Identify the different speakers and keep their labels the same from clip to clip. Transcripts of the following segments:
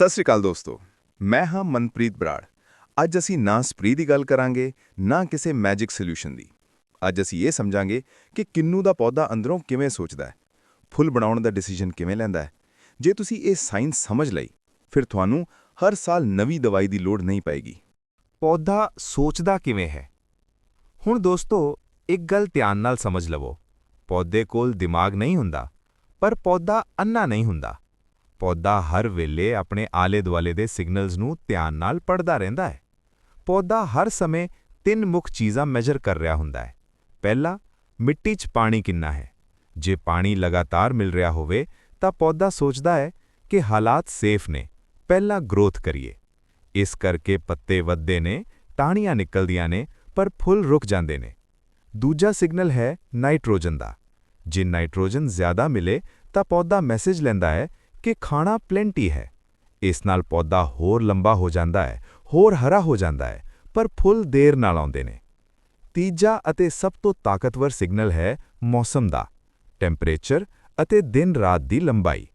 Speaker 1: ਸਤਿ ਸ਼੍ਰੀ ਅਕਾਲ ਦੋਸਤੋ, ਮੈਂ ਹਾਂ ਮਨਪ੍ਰੀਤ ਬਰਾੜ। ਅੱਜ ਅਸੀਂ ਨਾ ਸਪਰੀ ਦੀ ਗੱਲ ਕਰਾਂਗੇ, ਨਾ ਕਿਸੇ ਮੈਜਿਕ ਸੋਲੂਸ਼ਨ ਦੀ। ਅੱਜ ਅਸੀਂ ਇਹ ਸਮਝਾਂਗੇ ਕਿ ਕਿੰਨੂ ਦਾ ਪੌਦਾ ਅੰਦਰੋਂ ਕਿਵੇਂ ਸੋਚਦਾ ਹੈ, ਫੁੱਲ ਬਣਾਉਣ ਦਾ ਡਿਸੀਜਨ ਕਿਵੇਂ ਲੈਂਦਾ ਹੈ। ਜੇ ਤੁਸੀਂ ਇਹ ਸਾਇੰਸ ਸਮਝ ਲਈ, ਫਿਰ ਤੁਹਾਨੂੰ ਹਰ ਸਾਲ ਨਵੀਂ ਦਵਾਈ ਦੀ ਲੋੜ ਨਹੀਂ ਪਏਗੀ।
Speaker 2: ਪੌਦਾ ਸੋਚਦਾ ਕਿਵੇਂ ਹੈ? ਹੁਣ ਦੋਸਤੋ, ਇੱਕ ਗੱਲ ਧਿਆਨ ਨਾਲ ਸਮਝ ਲਵੋ। ਪੌਦੇ ਕੋਲ ਦਿਮਾਗ ਨਹੀਂ ਹੁੰਦਾ, ਪਰ ਪੌਦਾ ਅੰਨਾ ਨਹੀਂ ਹੁੰਦਾ। ਪੌਦਾ ਹਰ ਵੇਲੇ ਆਪਣੇ ਆਲੇ-ਦੁਆਲੇ ਦੇ ਸਿਗਨਲਜ਼ ਨੂੰ ਧਿਆਨ ਨਾਲ ਪੜ੍ਹਦਾ ਰਹਿੰਦਾ ਹੈ। ਪੌਦਾ ਹਰ ਸਮੇਂ ਤਿੰਨ ਮੁੱਖ ਚੀਜ਼ਾਂ ਮੈਜ਼ਰ ਕਰ ਰਿਹਾ ਹੁੰਦਾ ਹੈ। ਪਹਿਲਾ, ਮਿੱਟੀ 'ਚ ਪਾਣੀ ਕਿੰਨਾ ਹੈ? ਜੇ ਪਾਣੀ ਲਗਾਤਾਰ ਮਿਲ ਰਿਹਾ ਹੋਵੇ, ਤਾਂ ਪੌਦਾ ਸੋਚਦਾ ਹੈ ਕਿ ਹਾਲਾਤ ਸੇਫ ਨੇ। ਪਹਿਲਾਂ ਗਰੋਥ ਕਰੀਏ। ਇਸ ਕਰਕੇ ਪੱਤੇ ਵੱਧਦੇ ਨੇ, ਟਾਹਣੀਆਂ ਨਿਕਲਦੀਆਂ ਨੇ, ਪਰ ਫੁੱਲ ਰੁਕ ਜਾਂਦੇ ਨੇ। ਦੂਜਾ ਸਿਗਨਲ ਹੈ ਨਾਈਟ੍ਰੋਜਨ ਦਾ। ਜੇ ਨਾਈਟ੍ਰੋਜਨ ਜ਼ਿਆਦਾ ਮਿਲੇ, ਤਾਂ ਪੌਦਾ ਮੈਸੇਜ ਲੈਂਦਾ ਹੈ ਕਿ ਖਾਣਾ ਪਲੈਂਟੀ ਹੈ। ਇਸ ਨਾਲ ਪੌਦਾ ਹੋਰ ਲੰਬਾ ਹੋ ਜਾਂਦਾ ਹੈ, ਹੋਰ ਹਰਾ ਹੋ ਜਾਂਦਾ ਹੈ, ਪਰ ਫੁੱਲ ਦੇਰ ਨਾਲ ਆਉਂਦੇ ਨੇ। ਤੀਜਾ ਅਤੇ ਸਭ ਤੋਂ ਤਾਕਤਵਰ ਸਿਗਨਲ ਹੈ ਮੌਸਮ ਦਾ ਟੈਂਪਰੇਚਰ ਅਤੇ ਦਿਨ-ਰਾਤ ਦੀ ਲੰਬਾਈ।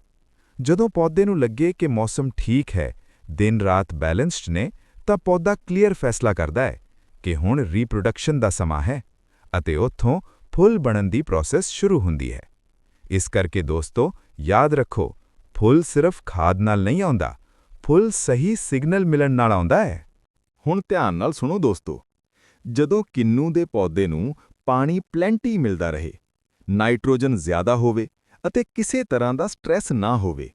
Speaker 2: ਜਦੋਂ ਪੌਦੇ ਨੂੰ ਲੱਗੇ ਕਿ ਮੌਸਮ ਠੀਕ ਹੈ ਦਿਨ-ਰਾਤ ਬੈਲੈਂਸਡ ਨੇ, ਤਾਂ ਪੌਦਾ ਕਲੀਅਰ ਫੈਸਲਾ ਕਰਦਾ ਹੈ ਕਿ ਹੁਣ ਰੀਪਰੋਡਕਸ਼ਨ ਦਾ ਸਮਾਂ ਹੈ ਅਤੇ ਉੱਥੋਂ ਫੁੱਲ ਬਣਨ ਦੀ ਪ੍ਰੋਸੈਸ ਸ਼ੁਰੂ ਹੁੰਦੀ ਹੈ। ਇਸ ਕਰਕੇ ਦੋਸਤੋ, ਯਾਦ ਰੱਖੋ ਫੁੱਲ ਸਿਰਫ ਖਾਦ ਨਾਲ ਨਹੀਂ ਆਉਂਦਾ, ਫੁੱਲ ਸਹੀ ਸਿਗਨਲ ਮਿਲਣ ਨਾਲ ਆਉਂਦਾ ਹੈ।
Speaker 1: ਹੁਣ ਧਿਆਨ ਨਾਲ ਸੁਣੋ ਦੋਸਤੋ, ਜਦੋਂ ਕਿੰਨੂ ਦੇ ਪੌਦੇ ਨੂੰ ਪਾਣੀ ਪਲੈਂਟੀ ਮਿਲਦਾ ਰਹੇ, ਨਾਈਟ੍ਰੋਜਨ ਜ਼ਿਆਦਾ ਹੋਵੇ ਅਤੇ ਕਿਸੇ ਤਰ੍ਹਾਂ ਦਾ ਸਟ੍ਰੈਸ ਨਾ ਹੋਵੇ,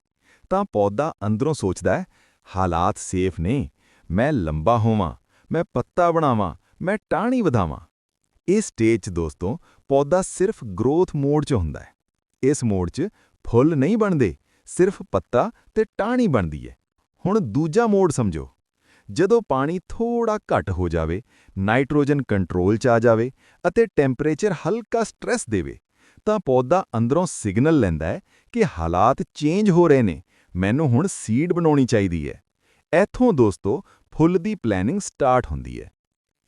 Speaker 1: ਤਾਂ ਪੌਦਾ ਅੰਦਰੋਂ ਸੋਚਦਾ ਹੈ, ਹਾਲਾਤ ਸੇਫ ਨੇ, ਮੈਂ ਲੰਬਾ ਹੋਵਾਂ, ਮੈਂ ਪੱਤਾ ਬਣਾਵਾਂ, ਮੈਂ ਟਾਹਣੀ ਵਧਾਵਾਂ। ਇਸ ਸਟੇਜ 'ਚ ਦੋਸਤੋ, ਪੌਦਾ ਸਿਰਫ ਗਰੋਥ ਮੋਡ 'ਚ ਹੁੰਦਾ ਹੈ। ਇਸ ਮੋਡ 'ਚ ਫੁੱਲ ਨਹੀਂ ਬਣਦੇ ਸਿਰਫ ਪੱਤਾ ਤੇ ਟਾਹਣੀ ਬਣਦੀ ਹੈ ਹੁਣ ਦੂਜਾ ਮੋਡ ਸਮਝੋ। ਜਦੋਂ ਪਾਣੀ ਥੋੜਾ ਘੱਟ ਹੋ ਜਾਵੇ, ਨਾਈਟ੍ਰੋਜਨ ਕੰਟਰੋਲ 'ਚ ਆ ਜਾਵੇ ਅਤੇ ਟੈਂਪਰੇਚਰ ਹਲਕਾ ਸਟ੍ਰੈਸ ਦੇਵੇ, ਤਾਂ ਪੌਦਾ ਅੰਦਰੋਂ ਸਿਗਨਲ ਲੈਂਦਾ ਹੈ ਕਿ ਹਾਲਾਤ ਚੇਂਜ ਹੋ ਰਹੇ ਨੇ। ਮੈਨੂੰ ਹੁਣ ਸੀਡ ਬਣਾਉਣੀ ਚਾਹੀਦੀ ਹੈ ਇੱਥੋਂ ਦੋਸਤੋ, ਫੁੱਲ ਦੀ ਪਲੈਨਿੰਗ ਸਟਾਰਟ ਹੁੰਦੀ ਹੈ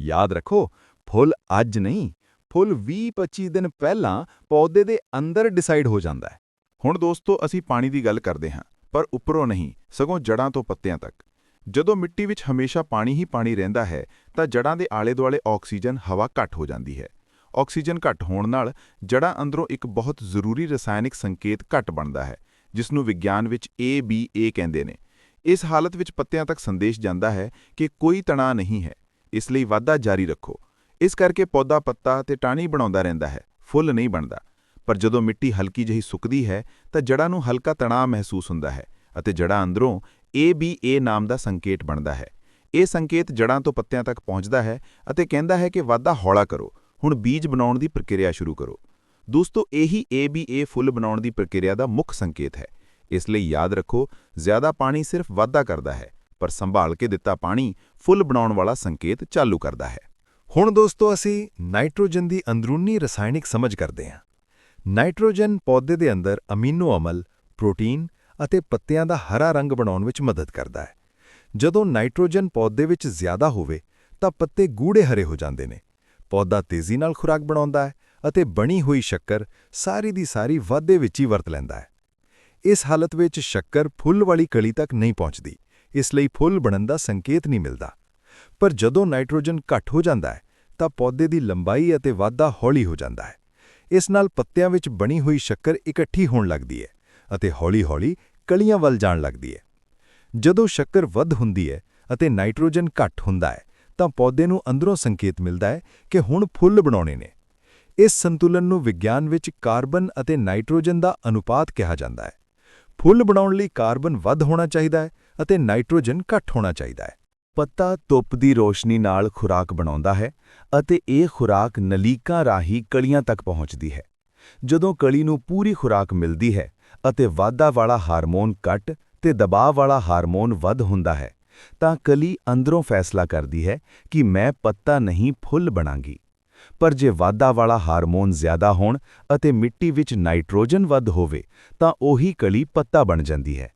Speaker 1: ਯਾਦ ਰੱਖੋ, ਫੁੱਲ ਅੱਜ ਨਹੀਂ, ਫੁੱਲ 20-25 ਦਿਨ ਪਹਿਲਾਂ ਪੌਦੇ ਦੇ ਅੰਦਰ ਡਿਸਾਈਡ ਹੋ ਜਾਂਦਾ ਹੈ ਹੁਣ ਦੋਸਤੋ, ਅਸੀਂ ਪਾਣੀ ਦੀ ਗੱਲ ਕਰਦੇ ਹਾਂ, ਪਰ ਉੱਪਰੋਂ ਨਹੀਂ, ਸਗੋਂ ਜੜਾਂ ਤੋਂ ਪੱਤਿਆਂ ਤੱਕ। ਜਦੋਂ ਮਿੱਟੀ ਵਿੱਚ ਹਮੇਸ਼ਾ ਪਾਣੀ ਹੀ ਪਾਣੀ ਰਹਿੰਦਾ ਹੈ, ਤਾਂ ਜੜਾਂ ਦੇ ਆਲੇ-ਦੁਆਲੇ ਆਕਸੀਜਨ ਹਵਾ ਘੱਟ ਹੋ ਜਾਂਦੀ ਹੈ। ਆਕਸੀਜਨ ਘੱਟ ਹੋਣ ਨਾਲ ਜੜਾਂ ਅੰਦਰੋਂ ਇੱਕ ਬਹੁਤ ਜ਼ਰੂਰੀ ਰਸਾਇਣਿਕ ਸੰਕੇਤ ਘੱਟ ਬਣਦਾ ਹੈ, ਜਿਸ ਨੂੰ ਵਿਗਿਆਨ ਵਿੱਚ ABA ਕਹਿੰਦੇ ਨੇ। ਇਸ ਹਾਲਤ ਵਿੱਚ ਪੱਤਿਆਂ ਤੱਕ ਸੰਦੇਸ਼ ਜਾਂਦਾ ਹੈ ਕਿ ਕੋਈ ਤਣਾਅ ਨਹੀਂ ਹੈ, ਇਸ ਲਈ ਵਾਧਾ ਜਾਰੀ ਰੱਖੋ। ਇਸ ਕਰਕੇ ਪੌਦਾ ਪੱਤਾ ਤੇ ਟਾਣੀ ਬਣਾਉਂਦਾ ਰਹਿੰਦਾ ਹੈ, ਫੁੱਲ ਨਹੀਂ ਬਣਦਾ। ਪਰ ਜਦੋਂ ਮਿੱਟੀ ਹਲਕੀ ਜਿਹੀ ਸੁੱਕਦੀ ਹੈ, ਤਾਂ ਜੜਾਂ ਨੂੰ ਹਲਕਾ ਤਣਾਅ ਮਹਿਸੂਸ ਹੁੰਦਾ ਹੈ ਅਤੇ ਜੜਾਂ ਅੰਦਰੋਂ ABA ਨਾਮ ਦਾ ਸੰਕੇਤ ਬਣਦਾ ਹੈ। ਇਹ ਸੰਕੇਤ ਜੜਾਂ ਤੋਂ ਪੱਤਿਆਂ ਤੱਕ ਪਹੁੰਚਦਾ ਹੈ ਅਤੇ ਕਹਿੰਦਾ ਹੈ ਕਿ ਵਾਧਾ ਹੌਲਾ ਕਰੋ, ਹੁਣ ਬੀਜ ਬਣਾਉਣ ਦੀ ਪ੍ਰਕਿਰਿਆ ਸ਼ੁਰੂ ਕਰੋ। ਦੋਸਤੋ, ਇਹੀ ABA ਫੁੱਲ ਬਣਾਉਣ ਦੀ ਪ੍ਰਕਿਰਿਆ ਦਾ ਮੁੱਖ ਸੰਕੇਤ ਹੈ। ਇਸ ਲਈ ਯਾਦ ਰੱਖੋ, ਜ਼ਿਆਦਾ ਪਾਣੀ ਸਿਰਫ ਵਾਧਾ ਕਰਦਾ ਹੈ, ਪਰ ਸੰਭਾਲ ਕੇ ਦਿੱਤਾ ਪਾਣੀ ਫੁੱਲ ਬਣਾਉਣ ਵਾਲਾ ਸੰਕੇਤ ਚਾਲੂ ਕਰਦਾ ਹੈ।
Speaker 2: ਹੁਣ ਦੋਸਤੋ, ਅਸੀਂ ਨਾਈਟ੍ਰੋਜਨ ਦੀ ਅੰਦਰੂਨੀ ਰਸਾਇਣਿਕ ਸਮਝ ਕਰਦੇ ਹਾਂ। ਨਾਈਟ੍ਰੋਜਨ ਪੌਦੇ ਦੇ ਅੰਦਰ ਅਮੀਨੋ ਅਮਲ, ਪ੍ਰੋਟੀਨ ਅਤੇ ਪੱਤਿਆਂ ਦਾ ਹਰਾ ਰੰਗ ਬਣਾਉਣ ਵਿੱਚ ਮਦਦ ਕਰਦਾ ਹੈ। ਜਦੋਂ ਨਾਈਟ੍ਰੋਜਨ ਪੌਦੇ ਵਿੱਚ ਜ਼ਿਆਦਾ ਹੋਵੇ, ਤਾਂ ਪੱਤੇ ਗੂੜੇ ਹਰੇ ਹੋ ਜਾਂਦੇ ਨੇ। ਪੌਦਾ ਤੇਜ਼ੀ ਨਾਲ ਖੁਰਾਕ ਬਣਾਉਂਦਾ ਹੈ ਅਤੇ ਬਣੀ ਹੋਈ ਸ਼ੱਕਰ ਸਾਰੀ ਦੀ ਸਾਰੀ ਵਾਧੇ ਵਿੱਚ ਹੀ ਵਰਤ ਲੈਂਦਾ ਹੈ। ਇਸ ਹਾਲਤ ਵਿੱਚ ਸ਼ੱਕਰ ਫੁੱਲ ਵਾਲੀ ਕਲੀ ਤੱਕ ਨਹੀਂ ਪਹੁੰਚਦੀ, ਇਸ ਲਈ ਫੁੱਲ ਬਣਨ ਦਾ ਸੰਕੇਤ ਨਹੀਂ ਮਿਲਦਾ। ਪਰ ਜਦੋਂ ਨਾਈਟ੍ਰੋਜਨ ਘੱਟ ਹੋ ਜਾਂਦਾ ਹੈ, ਤਾਂ ਪੌਦੇ ਦੀ ਲੰਬਾਈ ਅਤੇ ਵਾਧਾ ਹੌਲੀ ਹੋ ਜਾਂਦਾ ਹੈ। ਇਸ ਨਾਲ ਪੱਤਿਆਂ ਵਿੱਚ ਬਣੀ ਹੋਈ ਸ਼ੱਕਰ ਇਕੱਠੀ ਹੋਣ ਲੱਗਦੀ ਹੈ ਅਤੇ ਹੌਲੀ-ਹੌਲੀ ਕਲੀਆਂ ਵੱਲ ਜਾਣ ਲੱਗਦੀ ਹੈ। ਜਦੋਂ ਸ਼ੱਕਰ ਵੱਧ ਹੁੰਦੀ ਹੈ ਅਤੇ ਨਾਈਟ੍ਰੋਜਨ ਘੱਟ ਹੁੰਦਾ ਹੈ, ਤਾਂ ਪੌਦੇ ਨੂੰ ਅੰਦਰੋਂ ਸੰਕੇਤ ਮਿਲਦਾ ਹੈ ਕਿ ਹੁਣ ਫੁੱਲ ਬਣਾਉਣੇ ਨੇ। ਇਸ ਸੰਤੁਲਨ ਨੂੰ ਵਿਗਿਆਨ ਵਿੱਚ ਕਾਰਬਨ ਅਤੇ ਨਾਈਟ੍ਰੋਜਨ ਦਾ ਅਨੁਪਾਤ ਕਿਹਾ ਜਾਂਦਾ ਹੈ। ਫੁੱਲ ਬਣਾਉਣ ਲਈ ਕਾਰਬਨ ਵੱਧ ਹੋਣਾ ਚਾਹੀਦਾ ਹੈ ਅਤੇ ਨਾਈਟ੍ਰੋਜਨ ਘੱਟ ਹੋਣਾ ਚਾਹੀਦਾ ਹੈ। ਪੱਤਾ ਧੁੱਪ ਦੀ ਰੋਸ਼ਨੀ ਨਾਲ ਖੁਰਾਕ ਬਣਾਉਂਦਾ ਹੈ ਅਤੇ ਇਹ ਖੁਰਾਕ ਨਲੀਕਾਂ ਰਾਹੀਂ ਕਲੀਆਂ ਤੱਕ ਪਹੁੰਚਦੀ ਹੈ। ਜਦੋਂ ਕਲੀ ਨੂੰ ਪੂਰੀ ਖੁਰਾਕ ਮਿਲਦੀ ਹੈ ਅਤੇ ਵਾਧਾ ਵਾਲਾ ਹਾਰਮੋਨ ਘੱਟ ਤੇ ਦਬਾਅ ਵਾਲਾ ਹਾਰਮੋਨ ਵੱਧ ਹੁੰਦਾ ਹੈ, ਤਾਂ ਕਲੀ ਅੰਦਰੋਂ ਫੈਸਲਾ ਕਰਦੀ ਹੈ ਕਿ ਮੈਂ ਪੱਤਾ ਨਹੀਂ ਫੁੱਲ ਬਣਾਂਗੀ। ਪਰ ਜੇ ਵਾਧਾ ਵਾਲਾ ਹਾਰਮੋਨ ਜ਼ਿਆਦਾ ਹੋਣ ਅਤੇ ਮਿੱਟੀ ਵਿੱਚ ਨਾਈਟ੍ਰੋਜਨ ਵੱਧ ਹੋਵੇ, ਤਾਂ ਉਹੀ ਕਲੀ ਪੱਤਾ ਬਣ ਜਾਂਦੀ ਹੈ।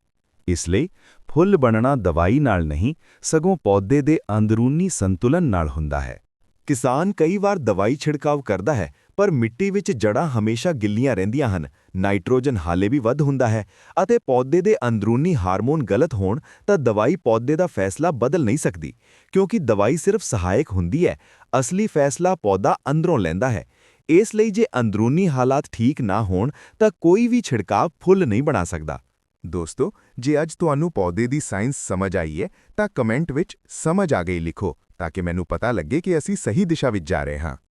Speaker 2: ਇਸ ਲਈ ਫੁੱਲ ਬਣਨਾ ਦਵਾਈ ਨਾਲ ਨਹੀਂ, ਸਗੋਂ ਪੌਦੇ ਦੇ ਅੰਦਰੂਨੀ ਸੰਤੁਲਨ ਨਾਲ ਹੁੰਦਾ ਹੈ। ਕਿਸਾਨ ਕਈ ਵਾਰ ਦਵਾਈ ਛਿੜਕਾਵ ਕਰਦਾ ਹੈ, ਪਰ ਮਿੱਟੀ ਵਿੱਚ ਜੜਾਂ ਹਮੇਸ਼ਾ ਗਿੱਲੀਆਂ ਰਹਿੰਦੀਆਂ ਹਨ,
Speaker 1: ਨਾਈਟ੍ਰੋਜਨ ਹਾਲੇ ਵੀ ਵੱਧ ਹੁੰਦਾ ਹੈ, ਅਤੇ ਪੌਦੇ ਦੇ ਅੰਦਰੂਨੀ ਹਾਰਮੋਨ ਗਲਤ ਹੋਣ ਤਾਂ ਦਵਾਈ ਪੌਦੇ ਦਾ ਫੈਸਲਾ ਬਦਲ ਨਹੀਂ ਸਕਦੀ, ਕਿਉਂਕਿ ਦਵਾਈ ਸਿਰਫ ਸਹਾਇਕ ਹੁੰਦੀ ਹੈ, ਅਸਲੀ ਫੈਸਲਾ ਪੌਦਾ ਅੰਦਰੋਂ ਲੈਂਦਾ ਹੈ। ਇਸ ਲਈ ਜੇ ਅੰਦਰੂਨੀ ਹਾਲਾਤ ਠੀਕ ਨਾ ਹੋਣ ਤਾਂ ਕੋਈ ਵੀ ਛਿੜਕਾਅ ਫੁੱਲ ਨਹੀਂ ਬਣਾ ਸਕਦਾ।
Speaker 3: ਦੋਸਤੋ, ਜੇ ਅੱਜ ਤੁਹਾਨੂੰ ਪੌਦੇ ਦੀ ਸਾਇੰਸ ਸਮਝ ਆਈ ਹੈ, ਤਾਂ ਕਮੈਂਟ ਵਿੱਚ ਸਮਝ ਆ ਗਈ ਲਿਖੋ, ਤਾਂ ਕਿ ਮੈਨੂੰ ਪਤਾ ਲੱਗੇ ਕਿ ਅਸੀਂ ਸਹੀ ਦਿਸ਼ਾ ਵਿੱਚ ਜਾ ਰਹੇ ਹਾਂ।